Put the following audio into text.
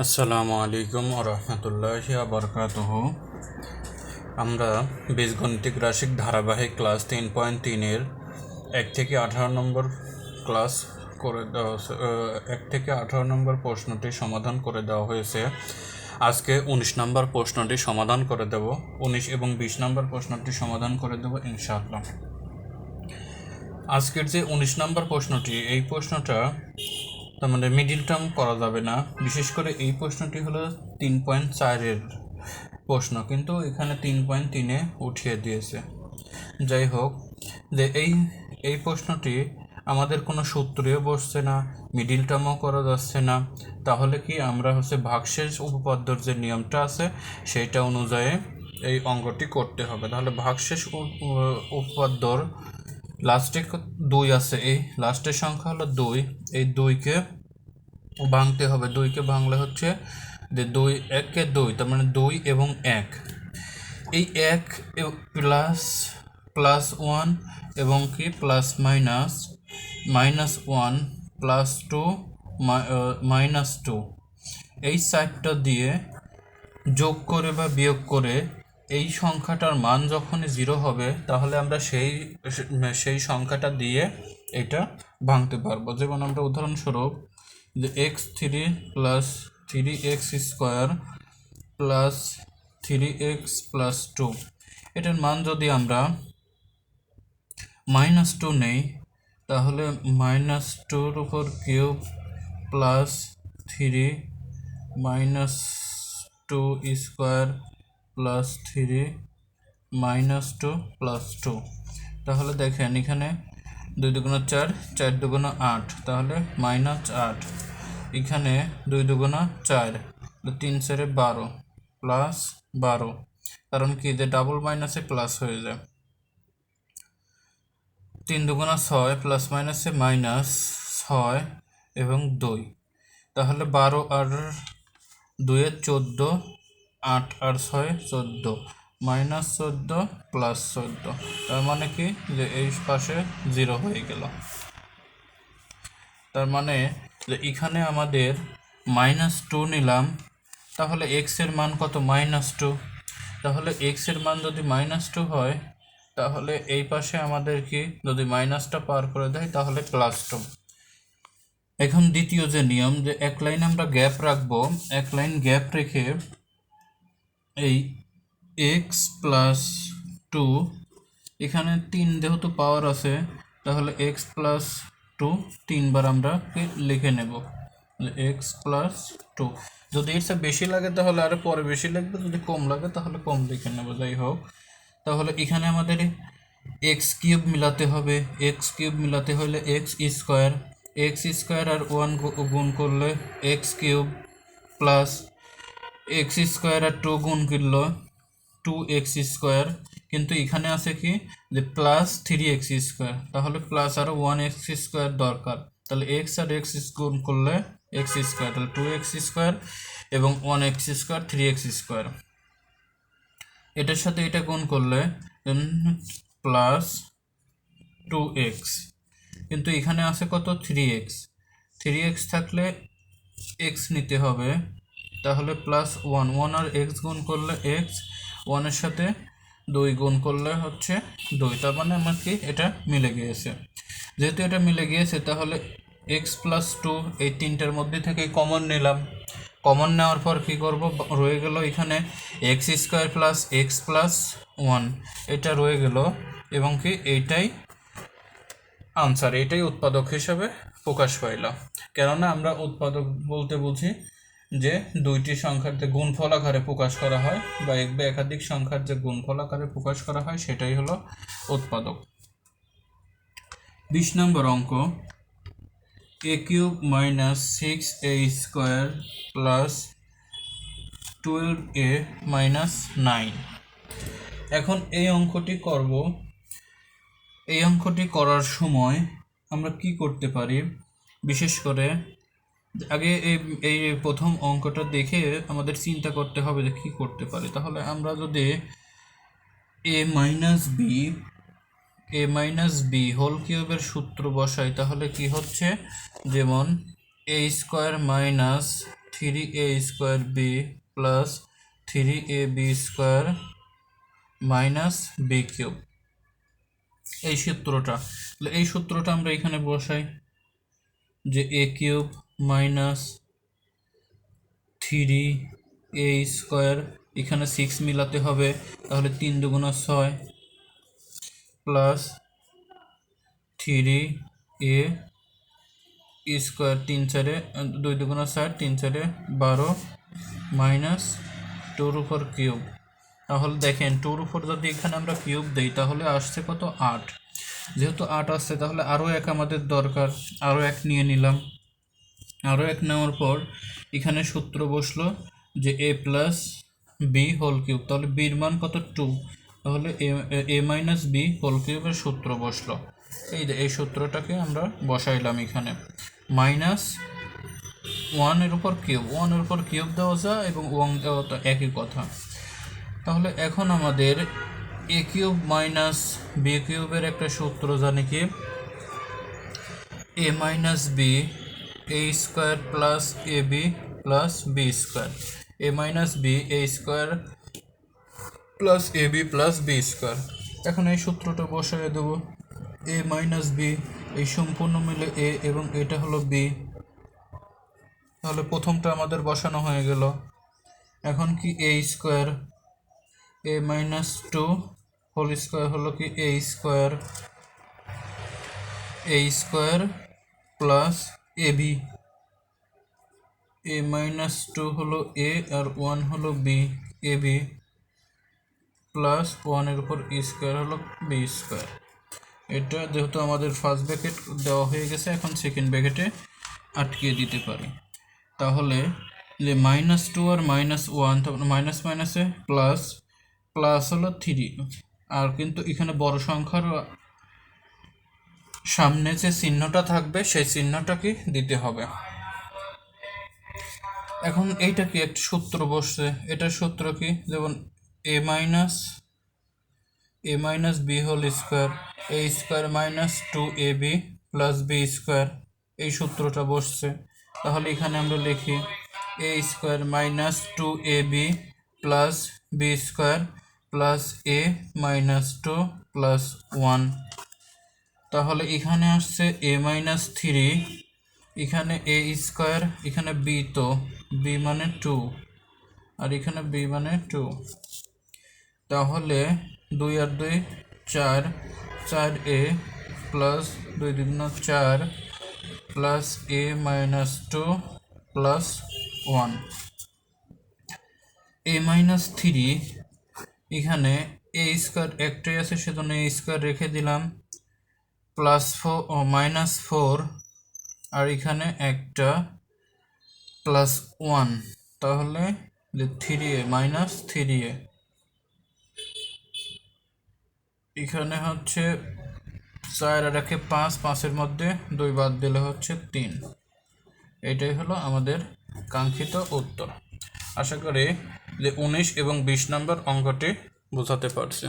আসসালামু আলাইকুম রহমতুল্লাহ বরকাতহ। আমরা বীজগণিতিক রাশিক ধারাবাহিক ক্লাস তিন পয়েন্ট তিনের এক থেকে আঠারো নম্বর ক্লাস করে দেওয়া এক থেকে আঠারো নম্বর প্রশ্নটি সমাধান করে দেওয়া হয়েছে। আজকে উনিশ নম্বর প্রশ্নটি সমাধান করে দেব। উনিশ এবং বিশ নম্বর প্রশ্নটি সমাধান করে দেব ইনশাআল্লাহ। আজকের যে উনিশ নম্বর প্রশ্নটি, এই প্রশ্নটা তার মানে মিডিল টার্ম করা যাবে না। বিশেষ করে এই প্রশ্নটি হলো তিন পয়েন্ট চারের প্রশ্ন, কিন্তু এখানে তিন পয়েন্ট তিনে উঠিয়ে দিয়েছে। যাই হোক, যে এই এই প্রশ্নটি আমাদের কোনো সূত্রেও বসছে না মিডিল টার্মও করা যাচ্ছে না। তাহলে কি আমরা হচ্ছে ভাগশেষ উপপাদ্যর যে নিয়মটা আছে, সেইটা অনুযায়ী এই অঙ্গটি করতে হবে। তাহলে ভাগশেষ উপ- উপপাদ্যর লাস্টে দুই আছে। এই লাস্টের সংখ্যা হলো দুই। এই দুইকে ভাঙতে হবে। দুইকে ভাঙলে হচ্ছে যে দুই একে দুই, তার মানে দুই এবং এক। এই এক প্লাস প্লাস ওয়ান এবং কি? Plus minus minus one plus two minus two এই সাইডটা দিয়ে যোগ করে বা বিয়োগ করে এই সংখ্যাটার মান যখনই জিরো হবে, তাহলে আমরা সেই সেই সংখ্যাটা দিয়ে এটা ভাঙতে পারব। যেমন আমরা উদাহরণস্বরূপ যে x three plus three x square plus three x plus two এটার মান যদি আমরা মাইনাস টু নেই, তাহলে মাইনাস টুর উপর cube plus three minus two square plus three minus two plus two তাহলে দেখেন এখানে দুই দুগুণ চার চার দুগুণ আট, তাহলে মাইনাস আট। এখানে দুই দুগুণ চার তিন চারে বারো প্লাস বারো। কারণ কি? যে ডাবল মাইনাসে প্লাস হয়ে যায়। তিন দুগুণা ছয় প্লাস মাইনাসে মাইনাস ছয় এবং দুই। তাহলে বারো আর দুয়ে চোদ্দ আট আর ছয় চোদ্দ। মাইনাস চোদ্দ প্লাস চোদ্দ। তার মানে কি? যে এই পাশে জিরো হয়ে গেল। তার মানে যে এখানে আমাদের মাইনাস টু নিলাম, তাহলে এক্সের মান কত? Minus two. তাহলে এক্সের মান যদি মাইনাস টু হয়, তাহলে এই পাশে আমাদের কি? যদি মাইনাসটা পার করে দেয়, তাহলে প্লাস টু। এখন দ্বিতীয় যে নিয়ম, যে এক লাইন আমরা গ্যাপ রাখব, এক লাইন গ্যাপ রেখে এই এক্স প্লাস টু এখানে তিন যেহেতু পাওয়ার আছে, তাহলে এক্স প্লাস টু তিনবার আমরা লিখে নেব? এক্স প্লাস টু যদি এর বেশি লাগে তাহলে আরও পরে বেশি লাগবে, যদি কম লাগে তাহলে কম লিখে নেব, যাই হোক। তাহলে এখানে আমাদের এক্স কিউব মিলাতে হবে। এক্স কিউব মিলাতে হলে এক্স স্কোয়ার এক্স স্কোয়ার আর ওয়ান গুণ করলে x cube plus x square আর টু গুণ করল টু এক্স স্কোয়ার। কিন্তু এখানে আছে কি? যে প্লাস থ্রি এক্স স্কোয়ার। তাহলে প্লাস আর ওয়ান এক্স স্কোয়ার দরকার। তাহলে এক্স আর এক্স গুণ করলে এক্স স্কোয়ার। তাহলে টু এক্স স্কোয়ার এবং one x square three x square. এটার সাথে এটা গুণ করলে প্লাস টু এক্স। কিন্তু এখানে আছে কত? Three x. থ্রি এক্স থাকলে এক্স নিতে হবে। তাহলে প্লাস ওয়ান ওয়ান আর এক্স গুণ করলে এক্স ওয়ানের সাথে দুই গুণ করলে হচ্ছে দুই। তার মানে আমার কি? এটা মিলে গিয়েছে। যেহেতু এটা মিলে গিয়েছে, তাহলে এক্স প্লাস টু এই তিনটার মধ্যে থেকে কমন নিলাম। কমন নেওয়ার পর কী করব? রয়ে গেল এখানে x square plus x plus one এটা রয়ে গেল এবং কি? এইটাই আনসার এটাই উৎপাদক হিসাবে প্রকাশ পাইলাম কেননা আমরা উৎপাদক বলতে বুঝি যে দুইটি সংখ্যার যে গুণফল আকারে প্রকাশ করা হয় বা এক বা একাধিক সংখ্যার যে গুণফল আকারে প্রকাশ করা হয়, সেটাই হলো উৎপাদক। বিশ নম্বর অঙ্ক। A cube minus six a square plus twelve a minus nine এখন এই অঙ্কটি করব। এই অঙ্কটি করার সময় আমরা কি করতে পারি? বিশেষ করে আগে এই এই প্রথম অঙ্কটা দেখে আমাদের চিন্তা করতে হবে যে কী করতে পারি। তাহলে আমরা যদি a minus b, a minus b whole কিউবের সূত্র বসাই, তাহলে কি হচ্ছে? যেমন a square minus three a square b plus three a b square minus b cube. এই সূত্রটা এই সূত্রটা আমরা এখানে বসাই যে a cube minus three a square, এখানে সিক্স মিলাতে হবে, তাহলে তিন দুগুণা ছয় প্লাস থ্রি এ স্কোয়ার, তিন চারে, দুই দুগুণা ষাট, তিন চারে বারো মাইনাস টুর উপর কিউব। তাহলে দেখেন, টুর উপর যদি এখানে আমরা কিউব দিই, তাহলে আসছে কত? আট। যেহেতু আট আসছে, তাহলে আরও এক আমাদের দরকার, আরও এক নিয়ে নিলাম। আরও এক নেওয়ার পর এখানে সূত্র বসল যে a plus b whole cube তাহলে বির মান কত? টু তাহলে এ মাইনাস বি হোল কিউবের সূত্র বসল। এই যে, এই সূত্রটাকে আমরা বসাইলাম এখানে। মাইনাস ওয়ানের উপর কিউব ওয়ানের উপর কিউব দেওয়া যায় এবং ওয়ান দেওয়া তো একই কথা। তাহলে এখন আমাদের এ কিউব মাইনাস বি কিউবের একটা সূত্র জানি কি? A minus b a square plus a b plus b square a minus b a square plus a b plus b square এখন এই সূত্রটা বসায় দেবো। এ মাইনাস বি এই সম্পূর্ণ মিলে এ এবং এটা হলো বি তাহলে প্রথমটা আমাদের বসানো হয়ে গেল। এখন কি a square a minus two whole square হলো কি a square a square plus a b a minus two হলো এ আর ওয়ান হলো বি এ বি প্লাস ওয়ানের উপর স্কোয়ার হলো বি স্কোয়ার এটা যেহেতু আমাদের ফার্স্ট ব্র্যাকেট দেওয়া হয়ে গেছে, এখন সেকেন্ড ব্র্যাকেটে আটকিয়ে দিতে পারি। তাহলে যে মাইনাস টু আর মাইনাস ওয়ান তারপরে মাইনাস মাইনাসে প্লাস প্লাস হলো থ্রি আর কিন্তু এখানে বড় সংখ্যার সামনে যে চিহ্নটা থাকবে, সেই চিহ্নটাকে দিতে হবে? এখন এইটা কি একটা সূত্র বসছে? এটার সূত্র কি? যেমন a minus a minus b whole square a square minus two a b plus b square এই সূত্রটা বসছে। তাহলে এখানে আমরা লিখি a square minus two a b plus b square plus a minus two plus one তাহলে এখানে আসছে এ মাইনাস থ্রি এখানে এ স্কোয়ার এখানে বি তো বি মানে টু আর এখানে বি মানে টু তাহলে দুই আর দুই, চার চার এ প্লাস দুই দুগুণ চার plus a minus two plus one a minus three এখানে এ স্কোয়ার একটাই আছে, সেজন্য এ স্কোয়ার রেখে দিলাম। প্লাস ফোর মাইনাস ফোর আর এখানে একটা প্লাস ওয়ান তাহলে three a minus three a. এখানে হচ্ছে চার আর একে পাঁচ, পাঁচের মধ্যে দুই বাদ দিলে হচ্ছে তিন। এটাই হলো আমাদের কাঙ্ক্ষিত উত্তর। আশা করি যে উনিশ এবং বিশ নম্বর অঙ্কটি বোঝাতে পারছে।